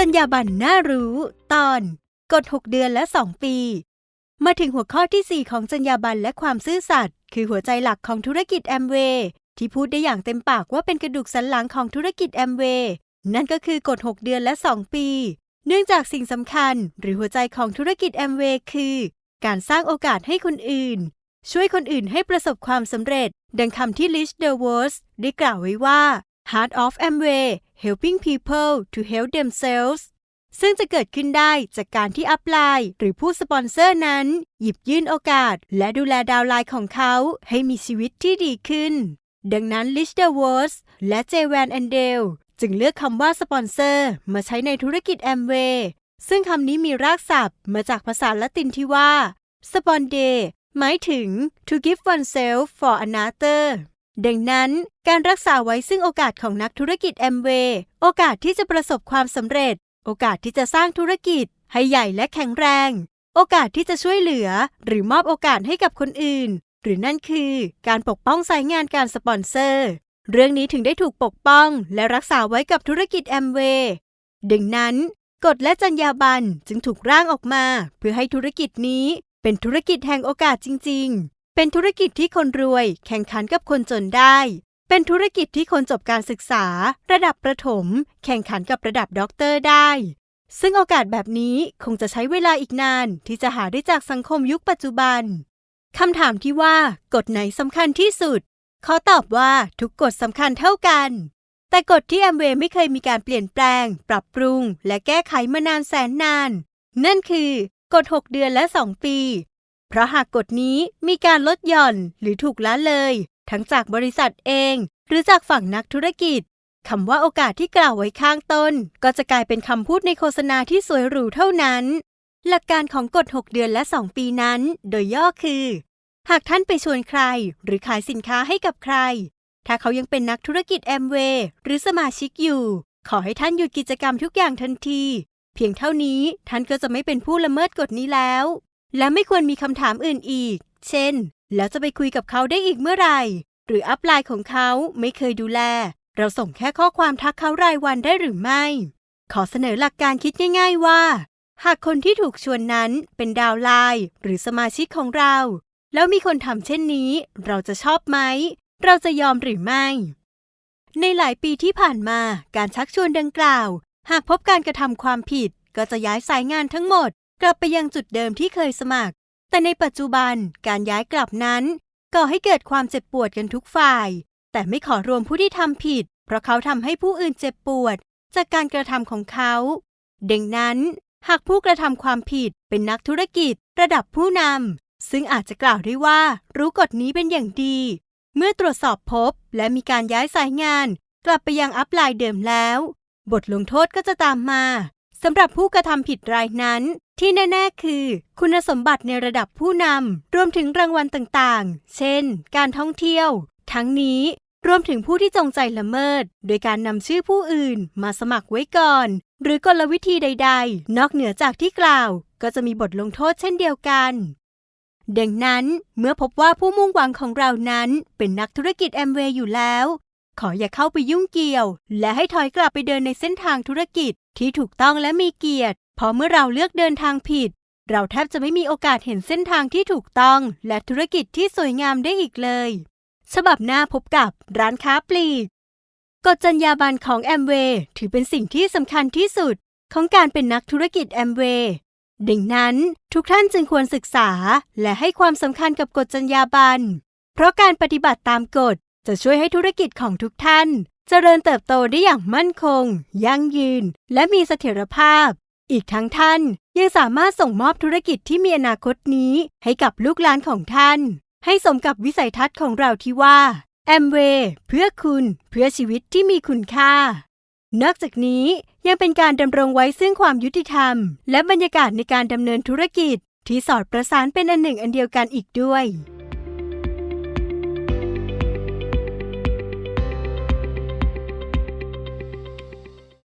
จรรยาบรรณน่ารู้ ตอนกฎ6เดือนและ 2 ปี มาถึงหัวข้อที่ 4 ของจรรยาบรรณและความซื่อสัตย์คือหัวใจหลักของธุรกิจแอมเวย์ที่พูดได้อย่างเต็มปากว่าเป็นกระดูกสันหลังของธุรกิจแอมเวย์นั่นก็คือกฎ6เดือนและ 2 ปี เนื่องจากสิ่งสำคัญ หรือหัวใจของธุรกิจแอมเวย์คือ การสร้างโอกาสให้คนอื่น ช่วยคนอื่นให้ประสบความสำเร็จ ดังคำที่ Rich DeVos ได้กล่าวไว้ว่า Heart of Amway helping people to help themselves ซึ่งจะเกิดขึ้นได้จากการที่อัพไลน์หรือผู้สปอนเซอร์นั้น หยิบยื่นโอกาส และดูแลดาวไลน์ของเขาให้มีชีวิตที่ดีขึ้น ดังนั้น Rich DeVos และ j v a n a n d e l จึงเลือกคำว่าสปอนเซอร์มาใช้ในธุรกิจ Amway ซึ่งคำนี้มีรากศัพท์มาจากภาษาละตินที่ว่า sponde หมายถึง to give oneself for another ดังนั้นการรักษาไว้ซึ่งโอกาสของนักธุรกิจแอมเวย์โอกาสที่จะประสบความสำเร็จ โอกาสที่จะสร้างธุรกิจ ให้ใหญ่และแข็งแรง โอกาสที่จะช่วยเหลือ หรือมอบโอกาสให้กับคนอื่น หรือนั่นคือการปกป้องสายงานการสปอนเซอร์ เรื่องนี้ถึงได้ถูกปกป้องและรักษาไว้กับธุรกิจแอมเวย์ดังนั้นกฎและจรรยาบรรณจึงถูกร่างออกมา เพื่อให้ธุรกิจนี้เป็นธุรกิจแห่งโอกาสจริง เป็นธุรกิจที่คนรวย แข่งขันกับคนจนได้ เป็นธุรกิจที่คนจบการศึกษา ระดับประถม แข่งขันกับระดับด็อกเตอร์ได้ ซึ่งโอกาสแบบนี้คงจะใช้เวลาอีกนานที่จะหาได้จากสังคมยุคปัจจุบันคำถามที่ว่ากฎไหนสำคัญที่สุดขอตอบว่าทุกกฎสำคัญเท่ากัน แต่กฎที่แอมเวย์ไม่เคยมีการเปลี่ยนแปลง ปรับปรุง และแก้ไขมานานแสนนาน นั่นคือกฎ 6 เดือนและ 2 ปี เพราะหากกฎนี้มีการลดหย่อนหรือถูกละเลย ทั้งจากบริษัทเอง หรือจากฝั่งนักธุรกิจคำว่าโอกาสที่กล่าวไว้ข้างต้น ก็จะกลายเป็นคำพูดในโฆษณาที่สวยหรูเท่านั้น หลักการของกฎ 6 เดือนและ 2 ปีนั้น โดยย่อคือ หากท่านไปชวนใคร หรือขายสินค้าให้กับใคร ถ้าเขายังเป็นนักธุรกิจแอมเวย์หรือสมาชิกอยู่ ขอให้ท่านหยุดกิจกรรมทุกอย่างทันที เพียงเท่านี้ท่านก็จะไม่เป็นผู้ละเมิดกฎนี้แล้ว และไม่ควรมีคำถามอื่นอีก เช่น แล้วจะไปคุยกับเขาได้อีกเมื่อไหร่ หรืออัพไลน์ของเขาไม่เคยดูแล เราส่งแค่ข้อความทักเขารายวันได้หรือไม่ ขอเสนอหลักการคิดง่าย ๆว่า หากคนที่ถูกชวนนั้นเป็นดาวไลน์หรือสมาชิกของเรา แล้วมีคนทำเช่นนี้ เราจะชอบไหม เราจะยอมหรือไม่ ในหลายปีที่ผ่านมาการชักชวนดังกล่าว หากพบการกระทำความผิดก็จะย้ายสายงานทั้งหมด กลับไปยังจุดเดิมที่เคยสมัคร แต่ในปัจจุบันการย้ายกลับนั้น ก่อให้เกิดความเจ็บปวดกันทุกฝ่าย แต่ไม่ขอรวมผู้ที่ทำผิด เพราะเขาทำให้ผู้อื่นเจ็บปวด จากการกระทำของเขาดังนั้น หากผู้กระทำความผิดเป็นนักธุรกิจ ระดับผู้นำซึ่งอาจจะกล่าวได้ว่ารู้กฎนี้เป็นอย่างดี เมื่อตรวจสอบพบและมีการย้ายสายงาน กลับไปยังอัพไลน์เดิมแล้ว บทลงโทษก็จะตามมาสำหรับผู้กระทำผิดรายนั้น ที่แน่ ๆ คือ คุณสมบัติในระดับผู้นำรวมถึงรางวัลต่างๆ เช่น การท่องเที่ยว ทั้งนี้รวมถึงผู้ที่จงใจละเมิด โดยการนำชื่อผู้อื่นมาสมัครไว้ก่อน หรือกลวิธีใด ๆ นอกเหนือจากที่กล่าว ก็จะมีบทลงโทษเช่นเดียวกัน ดังนั้นเมื่อพบว่าผู้มุ่งหวังของเรานั้นเป็นนักธุรกิจแอมเวย์อยู่แล้ว ขออย่าเข้าไปยุ่งเกี่ยว และให้ถอยกลับไปเดินในเส้นทางธุรกิจที่ถูกต้องและมีเกียรติ เพราะเมื่อเราเลือกเดินทางผิด เราแทบจะไม่มีโอกาสเห็นเส้นทางที่ถูกต้องและธุรกิจที่สวยงามได้อีกเลย ฉบับหน้าพบกับร้านค้าปลีกกฎจรรยาบรรณของแอมเวย์ถือเป็นสิ่งที่สำคัญที่สุดของการเป็นนักธุรกิจแอมเวย์ดังนั้นทุกท่านจึงควรศึกษาและให้ความสำคัญกับกฎจรรยาบรรณเพราะการปฏิบัติตามกฎจะช่วยให้ธุรกิจของทุกท่าน เจริญเติบโตได้อย่างมั่นคง ยั่งยืน และมีเสถียรภาพ อีกทั้งท่านยังสามารถส่งมอบธุรกิจที่มีอนาคตนี้ให้กับลูกหลานของท่าน ให้สมกับวิสัยทัศน์ของเราที่ว่าแอมเวย์เพื่อคุณเพื่อชีวิตที่มีคุณค่า นอกจากนี้ยังเป็นการดำรงไว้ซึ่งความยุติธรรม และบรรยากาศในการดำเนินธุรกิจที่สอดประสานเป็นอันหนึ่งอันเดียวกันอีกด้วย